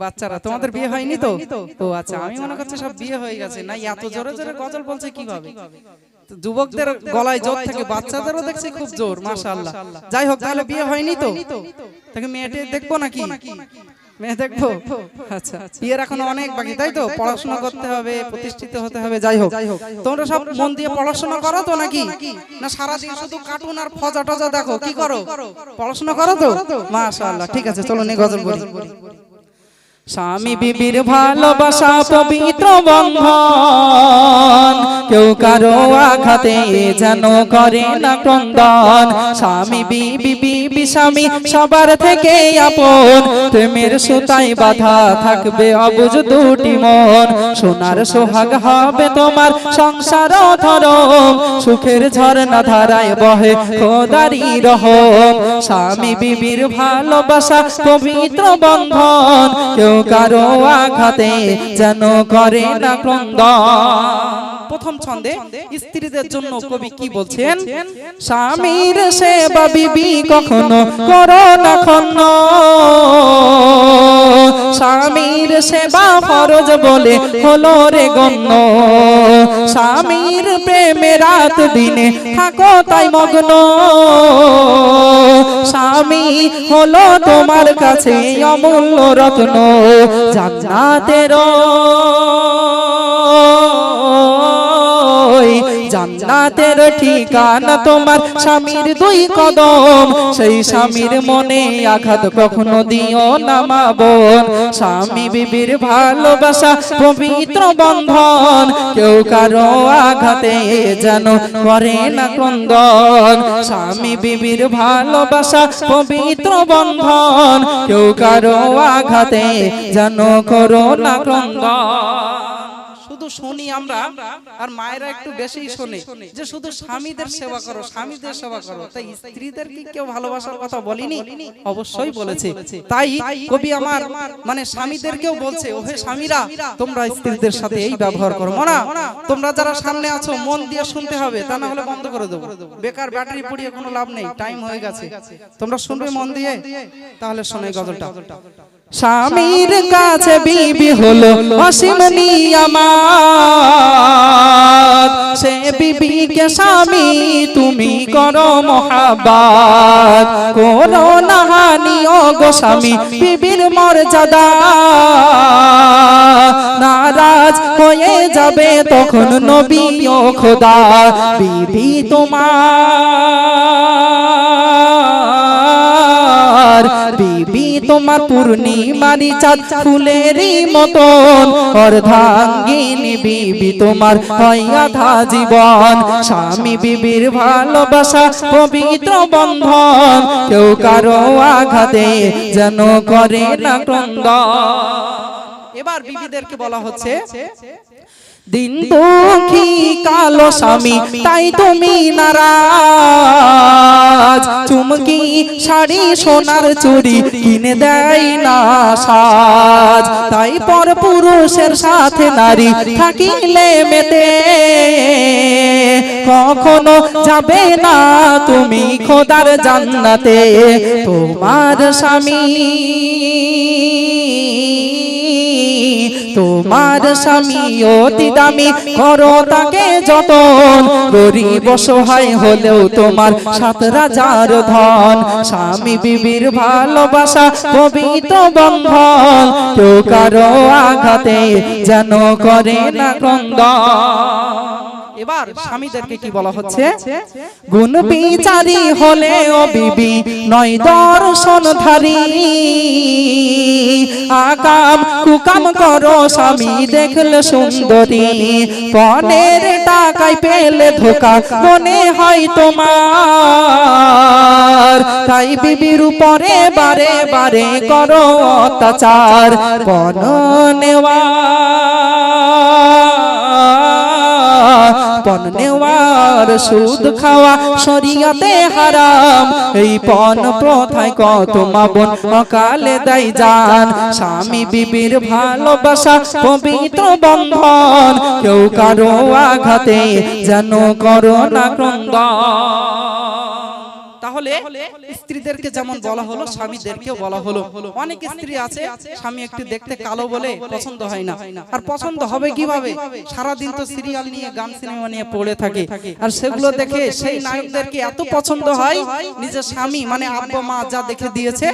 বাচ্চারা তোমাদের বিয়ে হয়নি তো? ও আচ্ছা আমি মনে করছি সব বিয়ে হয়ে গেছে। না এত জোরে জোরে গজল বলছে কীভাবে? যুবকদের গলায় জোর থাকে বাচ্চাদেরও দেখছি খুব জোর মাশাআল্লাহ। যাই হোক তাহলে বিয়ে হয়নি তো? তাকে মেয়েটে দেখব নাকি? মেয়ে দেখব? আচ্ছা বিয়ের এখন অনেক বাকি তাই তো? পড়াশোনা করতে হবে প্রতিষ্ঠিত হতে হবে যাই হোক। তোমরা সব মন দিয়ে পড়াশোনা করো তো নাকি? না সারাদিন শুধু কার্টুন আর ফজা টজা দেখো কি করো? পড়াশোনা করো তো? মাশাআল্লাহ ঠিক আছে চলো। নে গজল বলি স্বামী বিবির ভালোবাসা পবিত্র বন্ধন। কেউ কারও আঘাতে যেন করে না ক্রন্দন। স্বামী বিবি বিবি স্বামী, সবার থেকে আপন। প্রেমের সুতাই বাধা থাকবে অবুজ দুটি মন। সোনার সোহাগ হবে তোমার সংসার ধরম সুখের ঝর্ণা ধারায় বহে খোদারি রহম। স্বামী বিবির ভালোবাসা পবিত্র বন্ধন। কেউ কারও আঘাতে যেন করে না ক্রন্দন। প্রথম ছন্দে স্ত্রীদের জন্য কবি কি বলছেন? স্বামীর সেবা বিবি কখনো করো না খন্ন স্বামীর সেবা ফরজ বলে হলো রে গণ্য। স্বামীর প্রেমে রাত দিনে থাকো তাই মগ্ন। স্বামী হলো তোমার কাছে অমূল্য রত্ন। জান্নাতের জান্নাতের ঠিকানা তোমার স্বামীর দুই কদম। সেই স্বামীর মনে আঘাত কখনো দিও না, মা বোন। স্বামী বিবির ভালোবাসা, পবিত্র বন্ধন। কেউ কারও আঘাতে যেন করে না ক্রন্দন। স্বামী বিবির ভালোবাসা, পবিত্র বন্ধন। কেউ কারও আঘাতে যেন করো না ক্রন্দন। শুধু শুনি আমরা আর মায়েরা একটু বেশি শোনে যে শুধু স্বামীদের সেবা করো স্বামীদের সেবা করো। তাই স্ত্রীদের কি কেউ ভালোবাসার কথা বলিনি? অবশ্যই বলেছে। তাই কবি আমার মানে স্বামীদেরকেও বলছে ওহে স্বামীরা তোমরা স্ত্রীদের সাথে এই ব্যবহার করো। মনা তোমরা যারা সামনে আছো মন দিয়ে শুনতে হবে তা না হলে বন্ধ করে দেবো। বেকার ব্যাটারি পুড়িয়ে কোনো লাভ নেই টাইম হয়ে গেছে। তোমরা শুনবে মন দিয়ে তাহলে শোনে গজলটা। স্বামীর কাছে বিবি হলো অসীম নিয়ামাত। সে বিবিকে স্বামী তুমি করো মহাবাত করো নাহানি ও গো স্বামী বিবির মর্যাদা। নারাজ হয়ে যাবে তখন নবী ও খোদা। বিবি তোমার বিবি তোমার পূর্ণিমারি চাঁদ ফুলেরই মতন, অর্ধাঙ্গিনী বিবি তোমার হয় আধা জীবন। স্বামী বিবির ভালোবাসা পবিত্র বন্ধন, কেউ কারও আঘাতে যেন করে না ক্রন্দন। এবার বিবিদেরকে বলা হচ্ছে, দিন দুঃখী কালো স্বামী, তাই তুমি নারাজ চুমকি শাড়ি সোনার চুরি কিনে দেয় না সাজ। তাই পর পুরুষের সাথে নারী থাকিলে মেতে। কখনো যাবে না তুমি খোদার জান্নাতে। তোমার স্বামী তোমার স্বামী অতি দামি করো তাকে যতন। গরিব সহায় হলেও তোমার সাত রাজার ধন। স্বামী বিবির ভালোবাসা পবিত্র বন্ধন। কেউ কারও আঘাতে যেন করে না ক্রন্দন এবার স্বামীদেরকে কি বলা হচ্ছে? গুণ বিচারি হলে ও বিবি নয় দর্শন ধারী আকাম কুকাম করো স্বামী, দেখলে সুন্দরী। পনেরো টাকায় পেলে ধোকা, মনে হয় তোমার। তাই বিবির উপরে বারে বারে করো অত্যাচার পন নেওয়া। পণ নেওয়ার সুদ খাওয়া শরিয়াতে হারাম। এই পণ প্রথায় কত মাবন অকালে দেয় যান স্বামী বিবির ভালোবাসা পবিত্র বন্ধন। কেউ কারও আঘাতে যেন করো না ক্রন্দন। তাহলে স্ত্রীদেরকে যেমন বলা হলো স্বামীদেরকেও বলা হলো। অনেক স্ত্রী আছে স্বামী একটু দেখতে কালো বলে পছন্দ হয় না। আর পছন্দ হবে কীভাবে? সারাদিন তো সিরিয়াল নিয়ে গান সিনেমা নিয়ে পড়ে থাকে। আর সেগুলো দেখে সেই নায়কদেরকে এত পছন্দ হয় নিজের স্বামী মানে আব্বা মা যা দেখে দিয়েছে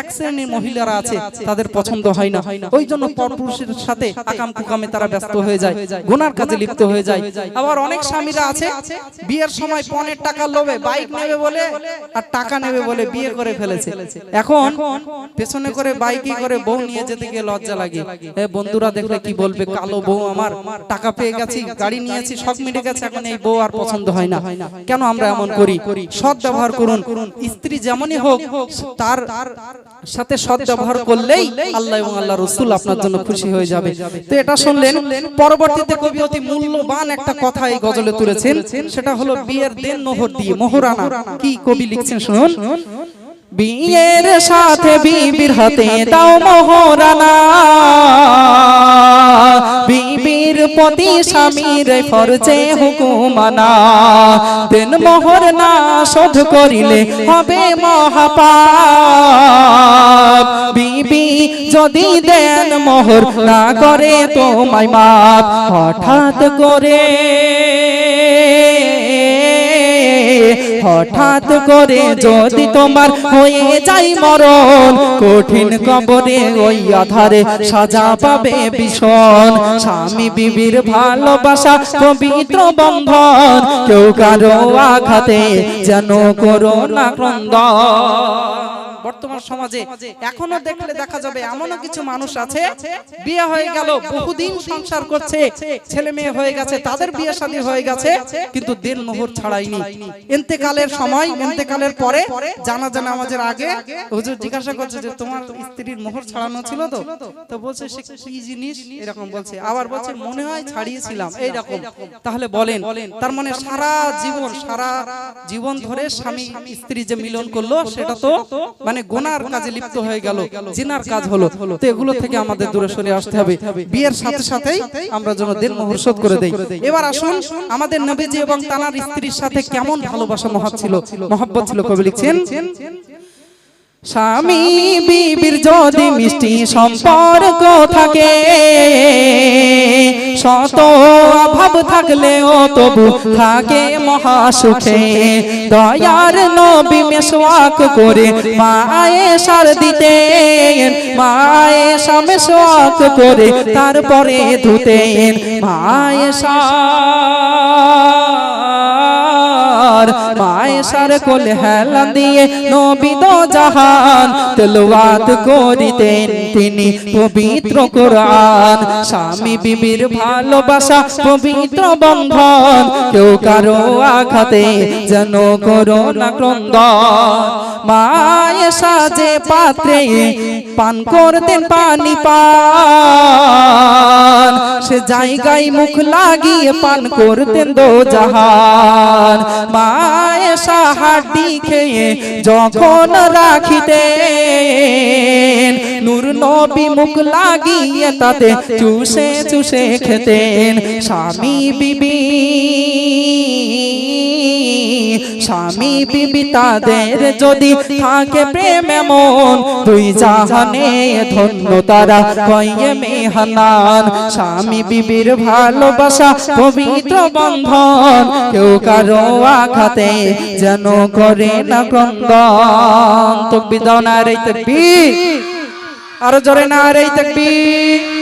এক শ্রেণির মহিলারা আছে তাদের পছন্দ হয় না। ওই জন্য পরপুরুষের সাথে আকাম কুকামে তারা ব্যস্ত হয়ে যায় গুনার কাজে লিপ্ত হয়ে যায়। আবার অনেক স্বামীরা আছে বিয়ের সময় পনেরো টাকা লোভে বাইক নেবে বলে আর টাকা নেবে বলে বিয়ে করে ফেলেছে। এখন পেছনে করে বাইকে করে বউ নিয়ে যেতে গিয়ে লজ্জা লাগে। বন্ধুরা দেখলে কি বলবে? কালো বউ আমার টাকা পেয়ে গেছি গাড়ি নিয়েছি সব মিটে গেছে এখন এই বউ আর পছন্দ হয় না। কেন আমরা এমন করি? সৎ ব্যবহার করুন। স্ত্রী যেমনই হোক তার সাথে সৎ ব্যবহার করলেই আল্লাহ এবং আল্লাহ রসুল আপনার জন্য খুশি হয়ে যাবে। তো এটা শুনলেন পরবর্তীতে কবি অতি মূল্যবান একটা কথা এই গজলে তুলেছেন সেটা হলো বিয়ের দেন মোহর দিয়ে মোহরানা। কি কবি লিখছেন শুনুন। বিয়ের সাথে বিবির হাতে দাও মোহরানা। প্রতি স্বামীর ফরজে হুকুমানা দেন মোহর না শোধ করিলে হবে মহাপাপ। বিবি যদি দেন মোহর না করে তোমায় মাপ। হঠাৎ করে হঠাৎ করে যদি তোমার হয়ে যাই মরণ, কঠিন কবরে ওই আধারে সাজা পাবে ভীষণ। স্বামী বিবির ভালোবাসা পবিত্র বন্ধন, কেউ কারও আঘাতে যেন করো না ক্রন্দন। বর্তমান সমাজে এখনও দেখলে দেখা যাবে এমনও কিছু মানুষ আছে। বিয়ে হয়ে গেল, বহুদিন সংসার করছে, ছেলে মেয়ে হয়ে গেছে, তাদের বিয়ে শাদী হয়ে গেছে, কিন্তু দিন মোহর ছাড়াইনি এতেকালের সময় এতেকালের পরে জানাজা নামাজের আগে হুজুর জিজ্ঞাসা করছে যে তোমার স্ত্রীর মোহর ছাড়ানো ছিল তো? তো? বলছে সে কি জিনিস? এরকম বলছে। আবার বলছে মনে হয় ছাড়িয়েছিলাম। এইরকম তাহলে বলেন তার মানে সারা জীবন সারা জীবন ধরে স্বামী স্ত্রী যে মিলন করল সেটা তো মানে গোনার কাজে লিপ্ত হয়ে গেল। জিনার কাজ হলো। তো এগুলো থেকে আমাদের দূরে সরে আসতে হবে। বিয়ের সাথে সাথেই আমরা যেন দিন মোহর শোধ করে দেই। এবার আসুন আমাদের নবীজি এবং তানার স্ত্রীর সাথে কেমন ভালোবাসা মহৎ ছিল? মহব্বত ছিল কবি লিখছেন স্বামী বিবির যদি মিষ্টি সম্পর্ক থাকে শত অভাব থাকলেও তবু থাকে মহাসুখে। দয়ার নবী মেশওয়াক করে মায়ে সার দিতেন মায়ে সামেশওয়াক করে তারপরে ধুতেন মায়ে সার মায়ে সার কোলে হেলা দিয়ে নবী দো জাহান করিতেন তিনি পবিত্র কোরআন। স্বামী বিবির ভালোবাসা পবিত্র বন্ধন, কেউ কারও আঘাতে যেন করো না ক্রন্দন। মায়ে সাজে পাত্রে পান করতেন পানি পান, সে জায়গায় মুখ লাগিয়ে পান করতেন দো জাহান মায়ে সাহাড্ডি খেয়ে যখন রাখিতেন, নূর নবী মুখ লাগিয়ে তাতে চুষে চুষে খেতেন। স্বামী বিবি স্বামী বিবি তাদের যদি থাকে প্রেম এমন দুই জাহানে ধন্য তারা কয়ে মেহানান। স্বামী বিবির ভালোবাসা পবিত্র বন্ধন। কেউ কারও আঘাতে যেন করে না ক্রন্দন। তো বিদাও না রে তকবীর আরও জোরে না রে তকবীর